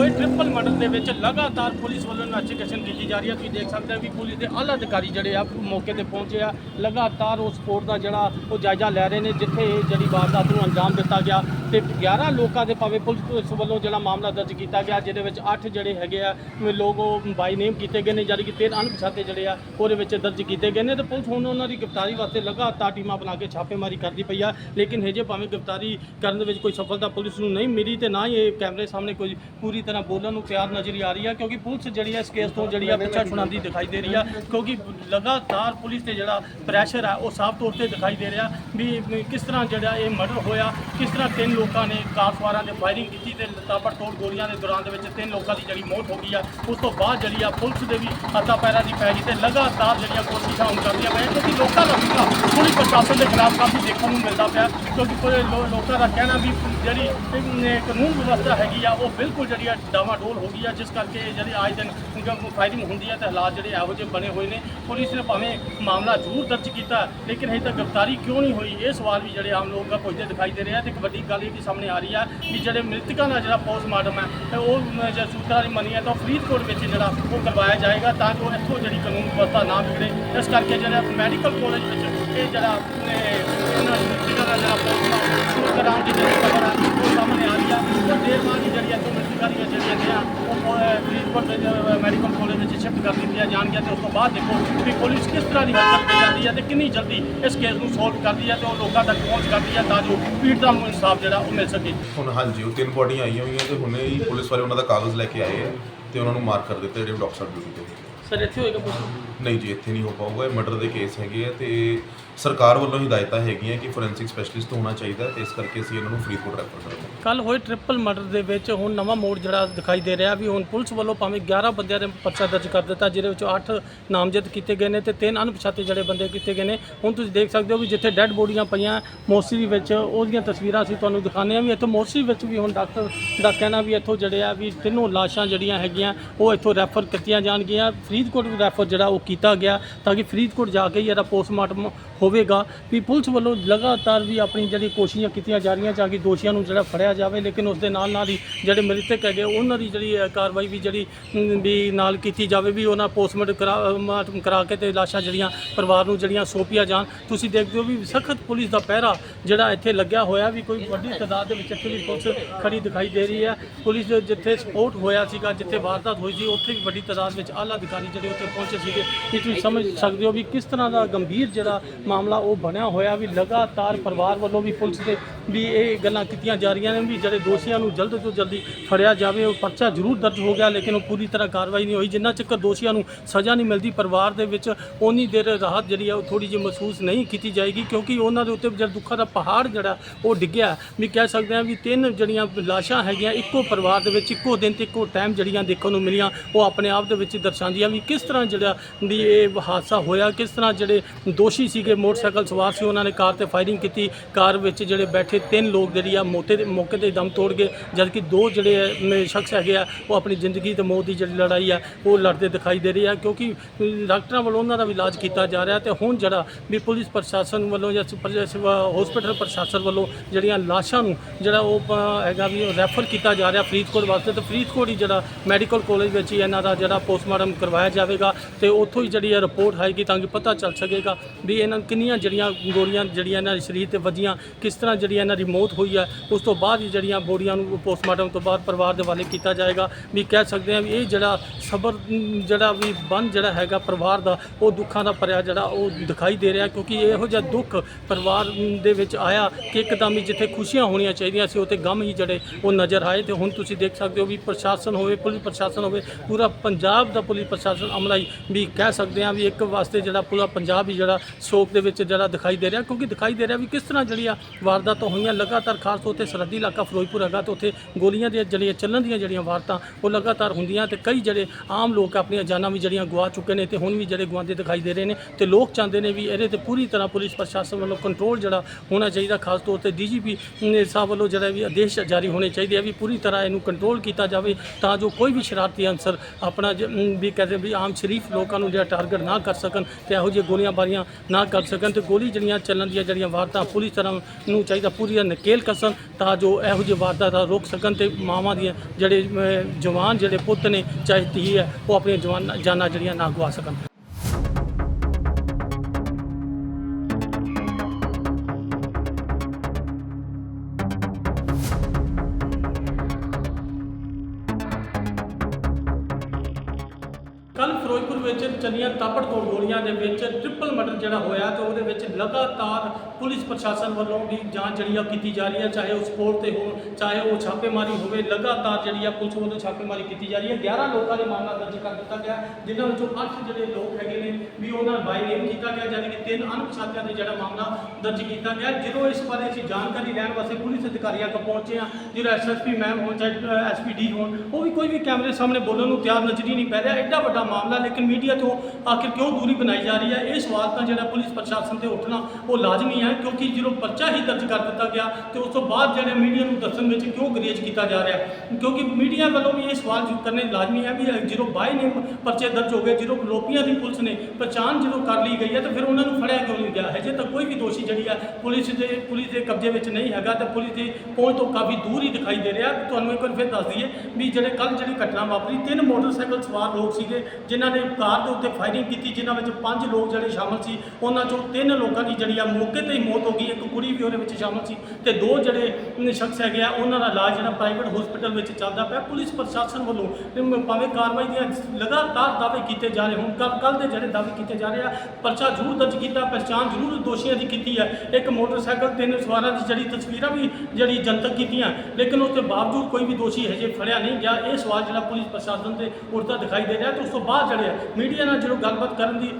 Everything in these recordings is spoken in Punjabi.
ਹੋਏ ਟ੍ਰਿਪਲ ਮਰਡਰ ਦੇ ਵਿੱਚ ਲਗਾਤਾਰ ਪੁਲਿਸ ਵੱਲੋਂ ਇਨਵੈਸਟੀਗੇਸ਼ਨ ਕੀਤੀ ਜਾ ਰਹੀ ਹੈ। ਤੁਸੀਂ ਦੇਖ ਸਕਦੇ ਹੋ ਵੀ ਪੁਲਿਸ ਦੇ ਆਲਾ ਅਧਿਕਾਰੀ ਜਿਹੜੇ ਆ ਮੌਕੇ ਤੇ ਪਹੁੰਚੇ ਆ। ਲਗਾਤਾਰ ਉਸ ਸਪੋਰਟ ਦਾ ਜਿਹੜਾ ਉਹ ਜਾਇਜ਼ਾ ਲੈ ਰਹੇ ਨੇ, ਜਿੱਥੇ ਇਹ ਜਿਹੜੀ ਵਾਰਦਾਤ ਨੂੰ ਅੰਜਾਮ ਦਿੱਤਾ ਗਿਆ। ਤੇ 11 ਲੋਕਾਂ ਦੇ ਭਾਵੇਂ ਪੁਲਿਸ ਪੁਲਿਸ ਵੱਲੋਂ ਜਿਹੜਾ ਮਾਮਲਾ ਦਰਜ ਕੀਤਾ ਗਿਆ, ਜਿਹਦੇ ਵਿੱਚ 8 ਜਿਹੜੇ ਹੈਗੇ ਆ ਲੋਕ ਉਹ ਬਾਈ ਨੇਮ ਕੀਤੇ ਗਏ ਨੇ ਜਦ ਕਿ ਤਿੰਨ ਅਣਪਛਾਤੇ ਜਿਹੜੇ ਆ, ਉਹਦੇ ਵਿੱਚ ਦਰਜ ਕੀਤੇ ਗਏ ਨੇ ਤੇ ਪੁਲਿਸ ਹੁਣ ਉਹਨਾਂ ਦੀ ਗ੍ਰਿਫਤਾਰੀ ਵਾਸਤੇ ਲਗਾਤਾਰ ਟੀਮਾਂ ਬਣਾ ਕੇ ਛਾਪੇਮਾਰੀ ਕਰਦੀ ਪਈ ਆ, ਲੇਕਿਨ ਹਜੇ ਭਾਵੇਂ ਗ੍ਰਿਫਤਾਰੀ ਕਰਨ ਦੇ ਵਿੱਚ ਕੋਈ ਸਫਲਤਾ ਪੁਲਿਸ ਨੂੰ ਨਹੀਂ ਮਿਲੀ ਤੇ ਨਾ ਹੀ ਇਹ ਕੈਮਰੇ ਸਾਹਮਣੇ ਕੋਈ ਪੂਰੀ ਤਰ੍ਹਾਂ ਬੋਲਣ ਨੂੰ ਤਿਆਰ ਨਜ਼ਰ ਆ ਰਹੀ ਆ, ਕਿਉਂਕਿ ਪੁਲਿਸ ਜਿਹੜੀ ਆ ਇਸ ਕੇਸ ਤੋਂ ਜਿਹੜੀ ਆ ਪਿੱਛਾ ਛੁਡਾਉਂਦੀ ਦਿਖਾਈ ਦੇ ਰਹੀ ਆ, ਕਿਉਂਕਿ ਲਗਾਤਾਰ ਪੁਲਿਸ ਤੇ ਜਿਹੜਾ ਪ੍ਰੈਸ਼ਰ ਆ, ਉਹ ਸਾਫ਼ ਤੌਰ ਤੇ ਦਿਖਾਈ ਦੇ ਰਿਹਾ ਵੀ ਕਿਸ ਤਰ੍ਹਾਂ ਜਿਹੜਾ ਇਹ ਮਰਡਰ ਹੋਇਆ, ਕਿਸ ਤਰ੍ਹਾਂ ਤਿੰਨ ਲੋਕਾਂ ਨੇ ਕਾਰ ਸਵਾਰਾਂ ਦੇ ਫਾਇਰਿੰਗ ਕੀਤੀ ਤੇ ਤਾਬੜ ਤੋੜ ਗੋਲੀਆਂ ਦੇ ਦੌਰਾਨ ਦੇ ਵਿੱਚ ਤਿੰਨ ਲੋਕਾਂ ਦੀ ਜਿਹੜੀ ਮੌਤ ਹੋ ਗਈ ਆ। ਉਸ ਤੋਂ ਬਾਅਦ ਜਿਹੜੀ ਆ ਪੁਲਿਸ ਦੇ ਵੀ ਹੱਥਾਂ ਪੈਰਾਂ ਦੀ ਪੈ ਗਈ ਤੇ ਲਗਾਤਾਰ ਜਿਹੜੀਆਂ ਕੋਸ਼ਿਸ਼ਾਂ ਹੁਣ ਕਰਦੀਆਂ ਪਈਆਂ ਕਿਉਂਕਿ ਲੋਕਾਂ ਦਾ ਵੀ ਪ੍ਰਸ਼ਾਸਨ ਦੇ ਖਿਲਾਫ ਕਾਫੀ ਦੇਖਣ ਨੂੰ ਮਿਲਦਾ ਪਿਆ, ਕਿਉਂਕਿ ਕੋਈ ਲੋਕਾਂ ਦਾ ਕਹਿਣਾ ਵੀ ਜਿਹੜੀ ਕਾਨੂੰਨ ਵਿਵਸਥਾ ਹੈਗੀ ਆ, ਉਹ ਬਿਲਕੁਲ ਜਿਹੜੀ ਆ ਡਾਵਾਡੋਲ ਹੋ ਗਈ ਆ, ਜਿਸ ਕਰਕੇ ਜਿਹੜੀ ਆਏ ਦਿਨ ਫਾਇਰਿੰਗ ਹੁੰਦੀ ਆ ਤੇ ਹਾਲਾਤ ਜਿਹੜੇ ਇਹੋ ਜਿਹੇ ਬਣੇ ਹੋਏ ਨੇ। ਪੁਲਿਸ ਨੇ ਭਾਵੇਂ ਮਾਮਲਾ ਜ਼ਰੂਰ ਦਰਜ ਕੀਤਾ, ਲੇਕਿਨ ਹਜੇ ਤੱਕ ਗ੍ਰਿਫਤਾਰੀ ਕਿਉਂ ਨਹੀਂ ਹੋਈ? ਇਹ ਸਵਾਲ ਵੀ ਜਿਹੜੇ ਆਮ ਲੋਕਾਂ ਪੁੱਛਦੇ ਦਿਖਾਈ ਦੇ ਰਿਹਾ ਤੇ ਇੱਕ ਵੱਡੀ ਗੱਲ ਇਹ ਵੀ ਸਾਹਮਣੇ ਆ ਰਹੀ ਆ ਕਿ ਜਿਹੜੇ ਮ੍ਰਿਤਕਾਂ ਦਾ ਜਿਹੜਾ ਪੋਸਟਮਾਰਟਮ ਹੈ ਤੇ ਉਹ ਜੇ ਸੂਤਰਾਂ ਦੀ ਮੰਨੀ ਹੈ ਤਾਂ ਉਹ ਫਰੀਦਕੋਟ ਵਿੱਚ ਜਿਹੜਾ ਉਹ ਕਰਵਾਇਆ ਜਾਏਗਾ ਤਾਂ ਕਿ ਉਹ ਇੱਥੋਂ ਜਿਹੜੀ ਕਾਨੂੰਨ ਵਿਵਸਥਾ ਨਾ ਵਿਗੜੇ। ਇਸ ਕਰਕੇ ਜਿਹੜਾ ਮੈਡੀਕਲ ਕਾਲਜ ਵਿੱਚ ਇਹ ਜਿਹੜਾ ਅਮ, ਇਹਨਾਂ ਮ੍ਰਿਤਕਾਂ ਦਾ ਜਿਹੜਾ ਪੋਸਟਮਾਰਟਮ ਸ਼ੁਰੂ ਕਰਾਉਣ ਦੀ ਜਿਹੜੀ ਖਬਰ ਹੈ ਉਹ ਸਾਹਮਣੇ ਆ ਰਹੀ ਆ। ਉਹ ਦੇਰ ਬਾਅਦ ਹੀ ਜਿਹੜੀਆਂ ਤੋਂ ਮ੍ਰਿਤਕਾਂ ਦੀਆਂ ਜਿਹੜੀਆਂ ਨੇ ਆ, ਉਹ ਅਹ, ਫਰੀਦਕੋਟ ਦੇ ਅਹ, ਮੈਡੀਕਲ ਕਾਲਜ ਵਿੱਚ ਸ਼ਿਫਟ ਕਰ ਦਿੱਤੀਆਂ ਜਾਣਗੀਆਂ ਤੇ ਉਸ ਤੋਂ ਬਾਅਦ ਦੇਖੋ ਕਿ ਪੁਲਿਸ ਕਿਸ ਤਰ੍ਹਾਂ ਦੀ ਹਰਕਤ ਤੇ ਜਾਂਦੀ ਹੈ ਤੇ ਕਿੰਨੀ ਜਲਦੀ ਇਸ ਕੇਸ ਨੂੰ ਸੋਲਵ ਕਰਦੀ ਹੈ ਤੇ ਉਹ ਲੋਕਾਂ ਤੱਕ ਪਹੁੰਚ ਕਰਦੀ ਹੈ ਤਾਂ ਜੋ ਪੀੜਤਾਂ ਨੂੰ ਇਨਸਾਫ ਜਿਹੜਾ ਉਹ ਮਿਲ ਸਕੇ। ਹੁਣ ਹਾਂਜੀ ਉਹ ਤਿੰਨ ਬੋਡੀਆਂ ਆਈਆਂ ਹੋਈਆਂ ਤੇ ਹੁਣੇ ਹੀ ਪੁਲਿਸ ਵਾਲੇ ਉਹਨਾਂ ਦਾ ਕਾਗਜ਼ ਲੈ ਕੇ ਆਏ ਆ ਤੇ ਉਹਨਾਂ ਨੂੰ ਮਾਰਕ ਕਰ ਦਿੱਤਾ ਜਿਹੜੇ ਡਾਕਟਰ ਸਾਹਿਬ ਡਿਊਟੀ ਤੇ ਸਰ ਇੱਥੇ ਹੋਏਗਾ ਪੁਲਿਸ ਨਹੀਂ ਜੀ, ਇੱਥੇ ਨਹੀਂ ਹੋ ਪਾਊਗਾ, ਇਹ ਮਰਡਰ ਦੇ ਕੇਸ ਹੈਗੇ ਆ ਤੇ ਸਰਕਾਰ ਵੱਲੋਂ ਹਦਾਇਤਾਂ ਹੈਗੀਆਂ ਕਿ ਫੋਰੈਂਸਿਕ ਸਪੈਸ਼ਲਿਸਟ ਹੋਣਾ ਚਾਹੀਦਾ ਤੇ ਇਸ ਕਰਕੇ ਅਸੀਂ ਇਹਨਾਂ ਨੂੰ ਫਰੀਦਕੋਟ ਰੈਫਰ ਕਰਾਂਗੇ ਕੱਲ ਹੋਏ ਟ੍ਰਿਪਲ ਮਰਡਰ ਦੇ ਵਿੱਚ ਹੁਣ ਨਵਾਂ ਮੋੜ ਜਿਹੜਾ ਦਿਖਾਈ ਦੇ ਰਿਹਾ ਵੀ ਹੁਣ ਪੁਲਿਸ ਵੱਲੋਂ ਭਾਵੇਂ 11 ਬੰਦਿਆਂ ਦੇ ਪਰਚਾ ਦਰਜ ਕਰ ਦਿੱਤਾ, ਜਿਹਦੇ ਵਿੱਚੋਂ 8 ਨਾਮਜ਼ਦ ਕੀਤੇ ਗਏ ਨੇ ਤੇ ਤਿੰਨ ਅਣਪਛਾਤੇ ਜਿਹੜੇ ਬੰਦੇ ਕੀਤੇ ਗਏ ਨੇ। ਹੁਣ ਤੁਸੀਂ ਦੇਖ ਸਕਦੇ ਹੋ ਵੀ ਜਿੱਥੇ ਡੈੱਡ ਬੋਡੀਆਂ ਪਈਆਂ ਮੋਸਰੀ ਵਿੱਚ, ਉਹਦੀਆਂ ਤਸਵੀਰਾਂ ਅਸੀਂ ਤੁਹਾਨੂੰ ਦਿਖਾਉਂਦੇ ਹਾਂ ਵੀ ਇੱਥੋਂ ਮੋਸਰੀ ਵਿੱਚ ਵੀ ਹੁਣ ਡਾਕਟਰ ਦਾ ਕਹਿਣਾ ਵੀ ਇੱਥੋਂ ਜਿਹੜੇ ਆ ਵੀ ਤਿੰਨੋਂ ਲਾਸ਼ਾਂ ਜਿਹੜੀਆਂ ਹੈਗੀਆਂ, ਉਹ ਇੱਥੋਂ ਰੈਫਰ ਕੀਤੀਆਂ ਜਾਣਗੀਆਂ। ਫਰੀਦਕੋਟ ਵੀ ਰੈਫਰ ਜਿਹੜਾ ਉਹ ਕੀਤਾ ਗਿਆ ਤਾਂ ਕਿ ਫਰੀਦਕੋਟ ਜਾ ਕੇ ਹੀ ਇਹਦਾ ਪੋਸਟਮਾਰਟਮ ਹੋਵੇਗਾ। ਵੀ ਪੁਲਿਸ ਵੱਲੋਂ ਲਗਾਤਾਰ ਵੀ ਆਪਣੀ ਜਿਹੜੀ ਕੋਸ਼ਿਸ਼ਾਂ ਕੀਤੀਆਂ ਜਾ ਰਹੀਆਂ ਤਾਂ ਕਿ ਦੋਸ਼ੀਆਂ ਨੂੰ ਜਿਹੜਾ ਫੜਿਆ ਜਾਵੇ, ਲੇਕਿਨ ਉਸ ਦੇ ਨਾਲ ਨਾਲ ਹੀ ਜਿਹੜੇ ਮ੍ਰਿਤਕ ਹੈਗੇ ਉਹਨਾਂ ਦੀ ਜਿਹੜੀ ਕਾਰਵਾਈ ਵੀ ਜਿਹੜੀ ਵੀ ਨਾਲ ਕੀਤੀ ਜਾਵੇ, ਵੀ ਉਹਨਾਂ ਪੋਸਟਮਾਰਟਮ ਕਰਾ ਮਾਰਟਮ ਕਰਾ ਕੇ ਤੇ ਲਾਸ਼ਾਂ ਜਿਹੜੀਆਂ ਪਰਿਵਾਰ ਨੂੰ ਜਿਹੜੀਆਂ ਸੌਂਪੀਆਂ ਜਾਣ। ਤੁਸੀਂ ਦੇਖਦੇ ਹੋ ਵੀ ਸਖਤ ਪੁਲਿਸ ਦਾ ਪਹਿਰਾ ਜਿਹੜਾ ਇੱਥੇ ਲੱਗਿਆ ਹੋਇਆ ਵੀ ਕੋਈ ਵੱਡੀ ਤਾਦਾਦ ਦੇ ਵਿੱਚ ਇੱਥੇ ਵੀ ਪੁਲਿਸ ਖੜੀ ਦਿਖਾਈ ਦੇ ਰਹੀ ਹੈ। ਪੁਲਿਸ ਜਿੱਥੇ ਸਪੋਰਟ ਹੋਇਆ ਸੀਗਾ, ਜਿੱਥੇ ਵਾਰਦਾਤ ਹੋਈ ਸੀ, ਉੱਥੇ ਵੀ ਵੱਡੀ ਤਾਦਾਦ ਵਿੱਚ ਆਲਾ ਅਧਿਕਾਰੀ ਜਿਹੜੇ ਉੱਥੇ ਪਹੁੰਚੇ ਸੀਗੇ ਇਹ ਤੁਸੀਂ ਸਮਝ ਸਕਦੇ ਹੋ ਵੀ ਕਿਸ ਤਰ੍ਹਾਂ ਦਾ ਗੰਭੀਰ ਜਿਹੜਾ ਮਾਮਲਾ ਉਹ ਬਣਿਆ ਹੋਇਆ ਵੀ ਲਗਾਤਾਰ ਪਰਿਵਾਰ ਵੱਲੋਂ ਵੀ ਪੁਲਿਸ ਦੇ ਵੀ ਇਹ ਗੱਲਾਂ ਕੀਤੀਆਂ ਜਾ ਰਹੀਆਂ ਨੇ ਵੀ ਜਿਹੜੇ ਦੋਸ਼ੀਆਂ ਨੂੰ ਜਲਦ ਤੋਂ ਜਲਦੀ ਫੜਿਆ ਜਾਵੇ, ਉਹ ਪਰਚਾ ਜ਼ਰੂਰ ਦਰਜ ਹੋ ਗਿਆ, ਲੇਕਿਨ ਉਹ ਪੂਰੀ ਤਰ੍ਹਾਂ ਕਾਰਵਾਈ ਨਹੀਂ ਹੋਈ। ਜਿੰਨਾ ਚੱਕਰ ਦੋਸ਼ੀਆਂ ਨੂੰ ਸਜ਼ਾ ਨਹੀਂ ਮਿਲਦੀ ਪਰਿਵਾਰ ਦੇ ਵਿੱਚ ਉਨੀ ਦੇਰ ਰਾਹਤ ਜਿਹੜੀ ਆ ਉਹ ਥੋੜੀ ਜਿਹੀ ਮਹਿਸੂਸ ਨਹੀਂ ਕੀਤੀ ਜਾਏਗੀ, ਕਿਉਂਕਿ ਉਹਨਾਂ ਦੇ ਉੱਤੇ ਜਿਹੜਾ ਦੁੱਖਾਂ ਦਾ ਪਹਾੜ ਜਿਹੜਾ ਉਹ ਡਿੱਗਿਆ। ਵੀ ਕਹਿ ਸਕਦੇ ਹਾਂ ਵੀ ਤਿੰਨ ਜਿਹੜੀਆਂ ਲਾਸ਼ਾਂ ਹੈਗੀਆਂ, ਇੱਕੋ ਪਰਿਵਾਰ ਦੇ ਵਿੱਚ, ਇੱਕੋ ਦਿਨ ਤੇ ਇੱਕੋ ਟਾਈਮ ਜਿਹੜੀਆਂ ਦੇਖਣ ਨੂੰ ਮਿਲੀਆਂ, ਉਹ ਆਪਣੇ ਆਪ ਦੇ ਵਿੱਚ ਦਰਸਾਉਂਦੀਆਂ ਵੀ ਕਿਸ ਤਰ੍ਹਾਂ ਜਿਹੜਾ ਵੀ ਇਹ ਹਾਦਸਾ ਹੋਇਆ। ਕਿਸ ਤਰ੍ਹਾਂ ਜਿਹੜੇ ਦੋਸ਼ੀ ਸੀਗੇ ਮੋਟਰਸਾਈਕਲ ਸਵਾਰ ਸੀ ਉਹਨਾਂ ਨੇ ਕਾਰ ਤੇ ਫਾਇਰਿੰਗ ਕੀਤੀ। ਕਾਰ ਵਿੱਚ ਜਿਹੜੇ ਬੈਠੇ ਤਿੰਨ ਲੋਕ ਜਿਹੜੀ ਆ ਮੌਤੇ ਦੇ ਮੌਕੇ ਤੇ ਦਮ ਤੋੜ ਗਏ ਜਦਕਿ ਦੋ ਜਿਹੜੇ ਅਮ, ਸ਼ਖਸ ਹੈਗੇ ਆ ਉਹ ਆਪਣੀ ਜ਼ਿੰਦਗੀ ਤੇ ਮੌਤ ਦੀ ਜਿਹੜੀ ਲੜਾਈ ਆ ਉਹ ਲੜਦੇ ਦਿਖਾਈ ਦੇ ਰਹੀ ਆ ਕਿਉਂਕਿ ਡਾਕਟਰਾਂ ਵੱਲੋਂ ਉਹਨਾਂ ਦਾ ਵੀ ਇਲਾਜ ਕੀਤਾ ਜਾ ਰਿਹਾ ਤੇ ਹੁਣ ਜਿਹੜਾ ਵੀ ਪੁਲਿਸ ਪ੍ਰਸ਼ਾਸਨ ਵੱਲੋਂ ਜਾਂ ਹਸਪੀਟਲ ਪ੍ਰਸ਼ਾਸਨ ਵੱਲੋਂ ਜਿਹੜੀਆਂ ਲਾਸ਼ਾਂ ਨੂੰ ਜਿਹੜਾ ਉਹ ਹੈਗਾ ਵੀ ਉਹ ਰੈਫਰ ਕੀਤਾ ਜਾ ਰਿਹਾ ਫਰੀਦਕੋਟ ਵਾਸਤੇ ਤੇ ਫਰੀਦਕੋਟ ਹੀ ਜਿਹੜਾ ਮੈਡੀਕਲ ਕਾਲਜ ਵਿੱਚ ਹੀ ਇਹਨਾਂ ਦਾ ਜਿਹੜਾ ਪੋਸਟਮਾਰਟਮ ਕਰਵਾਇਆ ਜਾਵੇਗਾ ਤੇ ਉੱਥੋਂ ਹੀ ਜਿਹੜੀ ਇਹ ਰਿਪੋਰਟ ਆਏਗੀ ਤਾਂ ਕਿ ਪਤਾ ਚੱਲ ਸਕੇਗਾ ਵੀ ਇਹਨਾਂ ਨੂੰ ਕਿੰਨੀਆਂ ਜਿਹੜੀਆਂ ਗੋਲੀਆਂ ਜਿਹੜੀਆਂ ਇਹਨਾਂ ਦੇ ਸਰੀਰ ਤੇ ਵੱਜੀਆਂ, ਕਿਸ ਤਰ੍ਹਾਂ ਜਿਹੜੀ ਇਹਨਾਂ ਦੀ ਮੌਤ ਹੋਈ ਹੈ, ਉਸ ਤੋਂ ਬਾਅਦ ਹੀ ਜਿਹੜੀਆਂ ਬੋਡੀਆਂ ਨੂੰ ਪੋਸਟਮਾਰਟਮ ਤੋਂ ਬਾਅਦ ਪਰਿਵਾਰ ਦੇ ਵਾਲੇ ਕੀਤਾ ਜਾਏਗਾ, ਵੀ ਕਹਿ ਸਕਦੇ ਹਾਂ ਵੀ ਇਹ ਜਿਹੜਾ ਸਬਰ, ਜਿਹੜਾ ਵੀ ਬੰਨ ਜਿਹੜਾ ਹੈਗਾ ਪਰਿਵਾਰ ਦਾ, ਉਹ ਦੁੱਖਾਂ ਦਾ ਭਰਿਆ ਜਿਹੜਾ ਉਹ ਦਿਖਾਈ ਦੇ ਰਿਹਾ ਕਿਉਂਕਿ ਇਹੋ ਜਿਹਾ ਦੁੱਖ ਪਰਿਵਾਰ ਦੇ ਵਿੱਚ ਆਇਆ ਕਿ ਇੱਕਦਮ ਹੀ ਜਿੱਥੇ ਖੁਸ਼ੀਆਂ ਹੋਣੀਆਂ ਚਾਹੀਦੀਆਂ ਸੀ, ਉੱਥੇ ਗਮ ਹੀ ਜਿਹੜੇ ਉਹ ਨਜ਼ਰ ਆਏ ਤੇ ਹੁਣ ਤੁਸੀਂ ਦੇਖ ਸਕਦੇ ਹੋ ਵੀ ਪ੍ਰਸ਼ਾਸਨ ਹੋਵੇ, ਪੁਲਿਸ ਪ੍ਰਸ਼ਾਸਨ ਹੋਵੇ, ਪੂਰਾ ਪੰਜਾਬ ਦਾ ਪੁਲਿਸ ਪ੍ਰਸ਼ਾਸਨ ਅਮਲਾ ਹੀ ਵੀ ਕਹਿ ਸਕਦੇ ਹਾਂ ਵੀ ਇੱਕ ਵਾਸਤੇ ਜਿਹੜਾ ਪੂਰਾ ਪੰਜਾਬ ਹੀ ਜਿਹੜਾ ਸ਼ੋਕ ਦੇ ਵਿੱਚ ਜਿਹੜਾ ਦਿਖਾਈ ਦੇ ਰਿਹਾ ਕਿਉਂਕਿ ਦਿਖਾਈ ਦੇ ਰਿਹਾ ਵੀ ਕਿਸ ਤਰ੍ਹਾਂ ਜਿਹੜੀਆਂ ਵਾਰਦਾਤਾਂ ਹੋਈਆਂ ਲਗਾਤਾਰ ਖਾਸ ਤੌਰ ਤੇ ਸਰਹੱਦੀ ਇਲਾਕਾ ਫਿਰੋਜ਼ਪੁਰ ਹੈਗਾ ਤੇ ਉੱਥੇ ਗੋਲੀਆਂ ਦੀਆਂ ਜਿਹੜੀਆਂ ਚੱਲਣ ਦੀਆਂ ਜਿਹੜੀਆਂ ਵਾਰਤਾਂ ਉਹ ਲਗਾਤਾਰ ਹੁੰਦੀਆਂ ਤੇ ਕਈ ਜਿਹੜੇ ਆਮ ਲੋਕ ਆਪਣੀਆਂ ਜਾਨਾਂ ਵੀ ਜਿਹੜੀਆਂ ਗਵਾ ਚੁੱਕੇ ਨੇ ਤੇ ਹੁਣ ਵੀ ਜਿਹੜੇ ਗਵਾਉਂਦੇ ਦਿਖਾਈ ਦੇ ਰਹੇ ਨੇ ਤੇ ਲੋਕ ਚਾਹੁੰਦੇ ਨੇ ਵੀ ਇਹਦੇ ਤੇ ਪੂਰੀ ਤਰ੍ਹਾਂ ਪੁਲਿਸ ਪ੍ਰਸ਼ਾਸਨ ਵੱਲੋਂ ਕੰਟਰੋਲ ਜਿਹੜਾ ਹੋਣਾ ਚਾਹੀਦਾ ਖਾਸ ਤੌਰ ਤੇ ਡੀਜੀਪੀ ਸਾਹਿਬ ਵੱਲੋਂ ਜਿਹੜਾ ਵੀ ਆਦੇਸ਼ ਜਾਰੀ ਹੋਣੇ ਚਾਹੀਦੇ ਆ ਵੀ ਪੂਰੀ ਤਰ੍ਹਾਂ ਇਹਨੂੰ ਕੰਟਰੋਲ ਕੀਤਾ ਜਾਵੇ ਤਾਂ ਜੋ ਕੋਈ ਵੀ ਸ਼ਰਾਰਤੀ ਅਨਸਰ ਆਪਣਾ ਜ- ਅਮ, ਵੀ ਕਹਿੰਦੇ ਵੀ ਆਮ ਸ਼ਰੀਫ ਲੋਕਾਂ ਨੂੰ ਜਿਹੜਾ ਟਾਰਗੇਟ ਨਾ ਕਰ ਸਕਣ ਤੇ ਇਹੋ ਜਿਹੀ ਗੋਲੀਆਂ ਬਾਰੀਆਂ ਨਾ ਕਰ ਸਕਣ ਤੇ ਗੋਲੀ ਜਿਹੜੀਆਂ ਚੱਲਣ ਦੀਆਂ ਜਿਹੜੀਆਂ ਵਾਰਦਾਤਾਂ ਪੁਲਿਸ ਤਰ੍ਹਾਂ ਨੂੰ ਚਾਹੀਦਾ ਪੂਰੀ ਤਰ੍ਹਾਂ ਨਕੇਲ ਕਸਣ ਤਾਂ ਜੋ ਇਹੋ ਜਿਹੀ ਵਾਰਦਾਤਾਂ ਰੋਕ ਸਕਣ ਤੇ ਮਾਵਾਂ ਦੀਆਂ ਜਿਹੜੇ ਜਵਾਨ ਜਿਹੜੇ ਪੁੱਤ ਨੇ, ਚਾਹੇ ਧੀ ਹੈ, ਉਹ ਆਪਣੀਆਂ ਜਵਾਨਾਂ, ਜਾਨਾਂ ਜਿਹੜੀਆਂ ਨਾ ਗਵਾ ਸਕਣ। ਫਿਰੋਜ਼ਪੁਰ ਵਿੱਚ ਚੱਲੀਆਂ ਤਾਬੜਤੋੜ ਗੋਲੀਆਂ ਦੇ ਵਿੱਚ ਟ੍ਰਿਪਲ ਮਰਡਰ ਜਿਹੜਾ ਹੋਇਆ ਤੇ ਉਹਦੇ ਵਿੱਚ ਲਗਾਤਾਰ ਪੁਲਿਸ ਪ੍ਰਸ਼ਾਸਨ ਵੱਲੋਂ ਵੀ ਜਾਂਚ ਜਿਹੜੀ ਆ ਕੀਤੀ ਜਾ ਰਹੀ ਹੈ, ਚਾਹੇ ਉਹ ਸਪੋਰਟ ਤੇ ਹੋਣ, ਚਾਹੇ ਉਹ ਛਾਪੇਮਾਰੀ ਹੋਵੇ, ਲਗਾਤਾਰ ਜਿਹੜੀ ਆ ਪੁਲਿਸ ਵੱਲੋਂ ਛਾਪੇਮਾਰੀ ਕੀਤੀ ਜਾ ਰਹੀ ਹੈ। 11 ਲੋਕਾਂ ਦੇ ਮਾਮਲਾ ਦਰਜ ਕਰ ਦਿੱਤਾ ਗਿਆ, ਜਿਨ੍ਹਾਂ ਵਿੱਚੋਂ 8 ਜਿਹੜੇ ਲੋਕ ਹੈਗੇ ਨੇ ਵੀ ਉਹਨਾਂ ਬਾਈ ਨੇਮ ਕੀਤਾ ਗਿਆ, ਯਾਨੀ ਕਿ ਤਿੰਨ ਅਣਪਛਾਤਿਆਂ ਦੇ ਜਿਹੜਾ ਮਾਮਲਾ ਦਰਜ ਕੀਤਾ ਗਿਆ। ਜਦੋਂ ਇਸ ਬਾਰੇ ਅਸੀਂ ਜਾਣਕਾਰੀ ਲੈਣ ਵਾਸਤੇ ਪੁਲਿਸ ਅਧਿਕਾਰੀਆਂ ਕੋਲ ਪਹੁੰਚੇ ਆ ਜਿਹੜਾ ਐਸਐਸਪੀ ਮੈਮ ਹੋਣ, ਚਾਹੇ ਐਸਪੀਡੀ ਹੋਣ, ਉਹ ਵੀ ਕੋਈ ਵੀ ਕੈਮਰੇ ਸਾਹਮਣੇ ਬੋਲਣ ਨੂੰ ਤਿਆਰ ਨਜ਼ਰ ਹੀ ਨਹੀਂ ਪੈ ਰਿਹਾ। ਐਡਾ ਵੱਡਾ ਮਾਮਲਾ ਲੇਕਿਨ ਮੀਡੀਆ ਤੋਂ ਆਖਿਰ ਕਿਉਂ ਦੂਰੀ ਬਣਾਈ ਜਾ ਰਹੀ ਹੈ? ਇਹ ਸਵਾਲ ਤਾਂ ਜਿਹੜਾ ਪੁਲਿਸ ਪ੍ਰਸ਼ਾਸਨ ਤੇ ਉੱਠਣਾ ਉਹ ਲਾਜ਼ਮੀ ਹੈ, ਕਿਉਂਕਿ ਜਦੋਂ ਪਰਚਾ ਹੀ ਦਰਜ ਕਰ ਦਿੱਤਾ ਗਿਆ ਤੇ ਉਸ ਤੋਂ ਬਾਅਦ ਜਿਹੜੇ ਮੀਡੀਆ ਨੂੰ ਦੱਸਣ ਵਿੱਚ ਕਿਉਂ ਗਰੇਜ ਕੀਤਾ ਜਾ ਰਿਹਾ? ਕਿਉਂਕਿ ਮੀਡੀਆ ਵੱਲੋਂ ਵੀ ਇਹ ਸਵਾਲ ਜੋ ਕਰਨੇ ਲਾਜ਼ਮੀ ਹੈ ਵੀ ਜਦੋਂ ਬਾਈ ਨੇ ਪਰਚੇ ਦਰਜ ਹੋ ਗਏ, ਜਦੋਂ ਲੋਪੀਆਂ ਦੀ ਪੁਲਿਸ ਨੇ ਪਛਾਣ ਜਦੋਂ ਕਰ ਲਈ ਗਈ ਹੈ, ਤਾਂ ਫਿਰ ਉਹਨਾਂ ਨੂੰ ਫੜਿਆ ਕਿਉਂ ਗਿਆ। ਹਜੇ ਤੱਕ ਕੋਈ ਵੀ ਦੋਸ਼ੀ ਜਿਹੜੀ ਆ, ਪੁਲਿਸ ਦੇ ਪੁਲਿਸ ਦੇ ਕਬਜ਼ੇ ਵਿੱਚ ਨਹੀਂ ਹੈਗਾ ਤੇ ਪੁਲਿਸ ਦੀ ਪਹੁੰਚ ਤੋਂ ਕਾਫੀ ਦੂਰ ਹੀ ਦਿਖਾਈ ਦੇ ਰਿਹਾ। ਤੁਹਾਨੂੰ ਇੱਕ ਵਾਰ ਫਿਰ ਦੱਸ ਦਈਏ ਵੀ ਜਿਹੜੇ ਕੱਲ ਜਿਹੜੀ ਘਟਨਾ ਵਾਪਰੀ, ਤਿੰਨ ਮੋਟਰਸਾਈਕਲ ਸਵਾਰ ਲੋਕ ਸੀਗੇ, ਜਿਨ੍ਹਾਂ ਨੇ ਕਾਰ ਦੇ ਉੱਤੇ ਫਾਇਰਿੰਗ ਕੀਤੀ, ਜਿਨ੍ਹਾਂ ਵਿੱਚ ਪੰਜ ਲੋਕ ਜਿਹੜੇ ਸ਼ਾਮਲ ਸੀ, ਉਹਨਾਂ ਚੋਂ ਤਿੰਨ ਲੋਕਾਂ ਦੀ ਜਿਹੜੀ ਆ ਮੌਕੇ ਤੇ ਹੀ ਮੌਤ ਹੋ ਗਈ। ਇੱਕ ਕੁੜੀ ਵੀ ਉਹਦੇ ਵਿੱਚ ਸ਼ਾਮਲ ਸੀ ਤੇ ਦੋ ਜਿਹੜੇ ਸ਼ਖਸ ਹੈਗੇ ਆ, ਉਹਨਾਂ ਦਾ ਇਲਾਜ ਜਿਹੜਾ ਪ੍ਰਾਈਵੇਟ ਹਸਪੀਟਲ ਵਿੱਚ ਚੱਲਦਾ ਪਿਆ। ਪੁਲਿਸ ਪ੍ਰਸ਼ਾਸਨ ਵੱਲੋਂ ਭਾਵੇਂ ਕਾਰਵਾਈ ਦੀਆਂ ਲਗਾਤਾਰ ਦਾਅਵੇ ਕੀਤੇ ਜਾ ਰਹੇ ਹੁਣ ਕੱਲ ਕੱਲ ਦੇ ਜਿਹੜੇ ਦਾਅਵੇ ਕੀਤੇ ਜਾ ਰਹੇ ਆ, ਪਰਚਾ ਜ਼ਰੂਰ ਦਰਜ ਕੀਤਾ ਪਛਾਣ ਜ਼ਰੂਰ ਦੋਸ਼ੀਆਂ ਦੀ ਕੀਤੀ ਹੈ। ਇੱਕ ਮੋਟਰਸਾਈਕਲ ਤਿੰਨ ਸਵਾਰਾਂ ਦੀ ਜਿਹੜੀ ਤਸਵੀਰਾਂ ਵੀ ਜਿਹੜੀ ਜਨਤਕ ਕੀਤੀਆਂ, ਲੇਕਿਨ ਉਸ ਤੋਂ ਬਾਵਜੂਦ ਕੋਈ ਵੀ ਦੋਸ਼ੀ ਹਜੇ ਫੜਿਆ ਨਹੀਂ ਗਿਆ। ਇਹ ਸਵਾਲ ਜਿਹੜਾ ਪੁਲਿਸ ਪ੍ਰਸ਼ਾਸਨ ਤੇ ਉੱਠਦਾ ਦਿਖਾਈ ਦੇ ਰਿਹਾ ਤੇ ਉਸ ਤੋਂ ਬਾਅਦ ਜਿਹੜੇ ਮੀਡੀਆ ਨਾਲ ਜਦੋਂ ਗੱਲਬਾਤ ਕਰਨ ਦੀ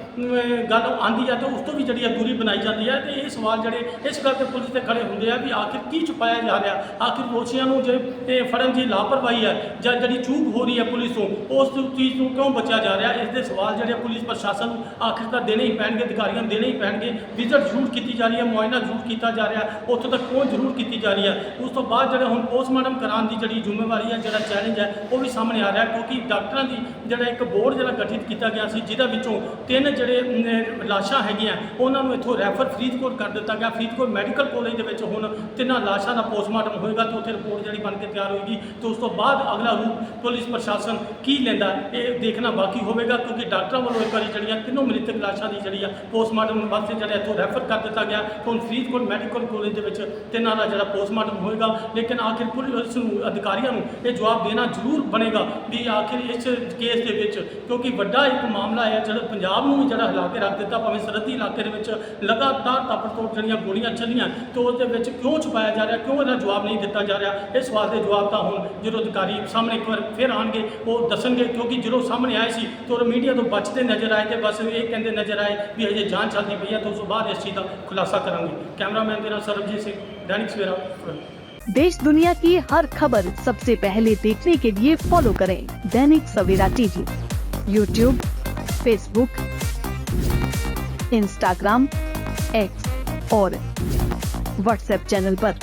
ਗੱਲ ਆਂਦੀ ਹੈ ਤੇ ਉਸ ਤੋਂ ਵੀ ਜਿਹੜੀ ਆ ਦੂਰੀ ਬਣਾਈ ਜਾਂਦੀ ਹੈ ਤੇ ਇਹ ਸਵਾਲ ਜਿਹੜੇ ਇਸ ਗੱਲ ਤੇ ਪੁਲਿਸ ਤੇ ਖੜੇ ਹੁੰਦੇ ਆ ਵੀ ਆਖਿਰ ਕੀ ਛੁਪਾਇਆ ਜਾ ਰਿਹਾ? ਆਖਿਰ ਦੋਸ਼ੀਆਂ ਨੂੰ ਜੇ ਇਹ ਫੜਨ ਦੀ ਲਾਪਰਵਾਹੀ ਹੈ ਜਾਂ ਜਿਹੜੀ ਚੂਕ ਹੋ ਰਹੀ ਹੈ ਪੁਲਿਸ ਤੋਂ, ਉਸ ਚੀਜ਼ ਨੂੰ ਕਿਉਂ ਬਚਿਆ ਜਾ ਰਿਹਾ? ਇਸ ਦੇ ਸਵਾਲ ਜਿਹੜੇ ਪੁਲਿਸ ਪ੍ਰਸ਼ਾਸਨ ਨੂੰ ਆਖਿਰ ਤਾਂ ਦੇਣੇ ਹੀ ਪੈਣਗੇ, ਅਧਿਕਾਰੀਆਂ ਨੂੰ ਦੇਣੇ ਹੀ ਪੈਣਗੇ। ਵਿਜ਼ਿਟ ਜ਼ਰੂਰ ਕੀਤੀ ਜਾ ਰਹੀ ਹੈ ਮੁਆਇਨਾ ਜ਼ਰੂਰ ਕੀਤਾ ਜਾ ਰਿਹਾ ਉੱਥੋਂ ਤੱਕ ਪਹੁੰਚ ਜ਼ਰੂਰ ਕੀਤੀ ਜਾ ਰਹੀ ਹੈ। ਉਸ ਤੋਂ ਬਾਅਦ ਜਿਹੜਾ ਹੁਣ ਪੋਸਟਮਾਰਟਮ ਕਰਾਉਣ ਦੀ ਜਿਹੜੀ ਜ਼ਿੰਮੇਵਾਰੀ ਹੈ, ਜਿਹੜਾ ਚੈਲੰਜ ਹੈ, ਉਹ ਵੀ ਸਾਹਮਣੇ ਆ ਰਿਹਾ ਕਿਉਂਕਿ ਡਾਕਟਰਾਂ ਦੀ ਜਿਹੜਾ ਇੱਕ ਬੋਰਡ ਜਿਹੜਾ ਗਠਿਤ ਕੀਤਾ ਗਿਆ ਸੀ, ਜਿਹਦੇ ਵਿੱਚੋਂ ਤਿੰਨ ਜਿਹੜੇ ਲਾਸ਼ਾਂ ਹੈਗੀਆਂ, ਉਹਨਾਂ ਨੂੰ ਇੱਥੋਂ ਰੈਫਰ ਫਰੀਦਕੋਟ ਕਰ ਦਿੱਤਾ ਗਿਆ। ਫਰੀਦਕੋਟ ਮੈਡੀਕਲ ਕਾਲਜ ਦੇ ਵਿੱਚ ਹੁਣ ਤਿੰਨਾਂ ਲਾਸ਼ਾਂ ਦਾ ਪੋਸਟਮਾਰਟਮ ਹੋਏਗਾ ਤੇ ਉੱਥੇ ਰਿਪੋਰਟ ਜਿਹੜੀ ਬਣ ਕੇ ਤਿਆਰ ਹੋਏਗੀ। ਤੇ ਉਸ ਤੋਂ ਬਾਅਦ ਅਗਲਾ ਰੂਪ ਪੁਲਿਸ ਪ੍ਰਸ਼ਾਸਨ ਕੀ ਲੈਂਦਾ, ਇਹ ਦੇਖਣਾ ਬਾਕੀ ਹੋਵੇਗਾ, ਕਿਉਂਕਿ ਡਾਕਟਰਾਂ ਵੱਲੋਂ ਇੱਕ ਵਾਰੀ ਜਿਹੜੀਆਂ ਤਿੰਨੋਂ ਮ੍ਰਿਤਕ ਲਾਸ਼ਾਂ ਦੀ ਜਿਹੜੀ ਆ ਪੋਸਟਮਾਰਟਮ ਵਾਸਤੇ ਜਿਹੜਾ ਇੱਥੋਂ ਰੈਫਰ ਕਰ ਦਿੱਤਾ ਗਿਆ ਤੇ ਹੁਣ ਫਰੀਦਕੋਟ ਮੈਡੀਕਲ ਕਾਲਜ ਦੇ ਵਿੱਚ ਤਿੰਨਾਂ ਦਾ ਜਿਹੜਾ ਪੋਸਟਮਾਰਟਮ ਹੋਏਗਾ। ਲੇਕਿਨ ਆਖਿਰ ਪੁਲਿਸ ਨੂੰ, ਅਧਿਕਾਰੀਆਂ ਨੂੰ ਇਹ ਜਵਾਬ ਦੇਣਾ ਜ਼ਰੂਰ ਬਣੇਗਾ ਵੀ ਆਖਿਰ ਇਸ ਕੇਸ ਦੇ ਵਿੱਚ ਕਿਉਂਕਿ ਵੱਡਾ ਇੱਕ ਮਾਮਲਾ ਹੈ, ਜਿਹੜਾ ਪੰਜਾਬ ਨੂੰ ਵੀ ਜਿਹੜਾ ਹਿਲਾ ਕੇ ਰੱਖ ਦਿੱਤਾ, ਭਾਵੇਂ ਸਰਹੱਦੀ ਇਲਾਕੇ ਦੇ ਵਿੱਚ ਲਗਾਤਾਰ ਤਾਬੜਤੋੜ ਜਿਹੜੀਆਂ ਗੋਲੀਆਂ ਚੱਲੀਆਂ, ਤੇ ਉਸ ਦੇ ਵਿੱਚ ਕਿਉਂ ਛੁਪਾਇਆ ਜਾ ਰਿਹਾ, ਕਿਉਂ ਇਹਦਾ ਜਵਾਬ ਨਹੀਂ ਦਿੱਤਾ ਜਾ ਰਿਹਾ, ਇਸ ਸਵਾਲ ਦੇ ਜਵਾਬ ਤਾਂ ਹੁਣ ਜਦੋਂ ਅਧਿਕਾਰੀ ਸਾਹਮਣੇ ਇੱਕ ਵਾਰ ਫਿਰ ਆਣਗੇ, ਉਹ ਦੱਸਣਗੇ, ਕਿਉਂਕਿ ਜਦੋਂ ਸਾਹਮਣੇ ਆਏ ਸੀ, ਤਾਂ ਉਹ ਮੀਡੀਆ ਤੋਂ ਬਚਦੇ ਨਜ਼ਰ ਆਏ ਤੇ ਬਸ ਇਹ ਕਹਿੰਦੇ ਨਜ਼ਰ ਆਏ ਵੀ ਹਜੇ ਜਾਂਚ ਚੱਲਦੀ ਪਈ ਹੈ ਤਾਂ ਉਸ ਤੋਂ ਬਾਅਦ ਇਸ ਚੀਜ਼ ਦਾ ਖੁਲਾਸਾ ਕਰਾਂਗੇ ਕੈਮਰਾਮੈਨ ਦੇ ਨਾਲ ਸਰਬਜੀਤ ਸਿੰਘ दैनिक सवेरा फिरोजपुर। देश दुनिया की हर खबर सबसे पहले देखने के लिए फॉलो करें Dainik Savera TV YouTube Facebook Instagram X और व्हाट्सएप चैनल पर।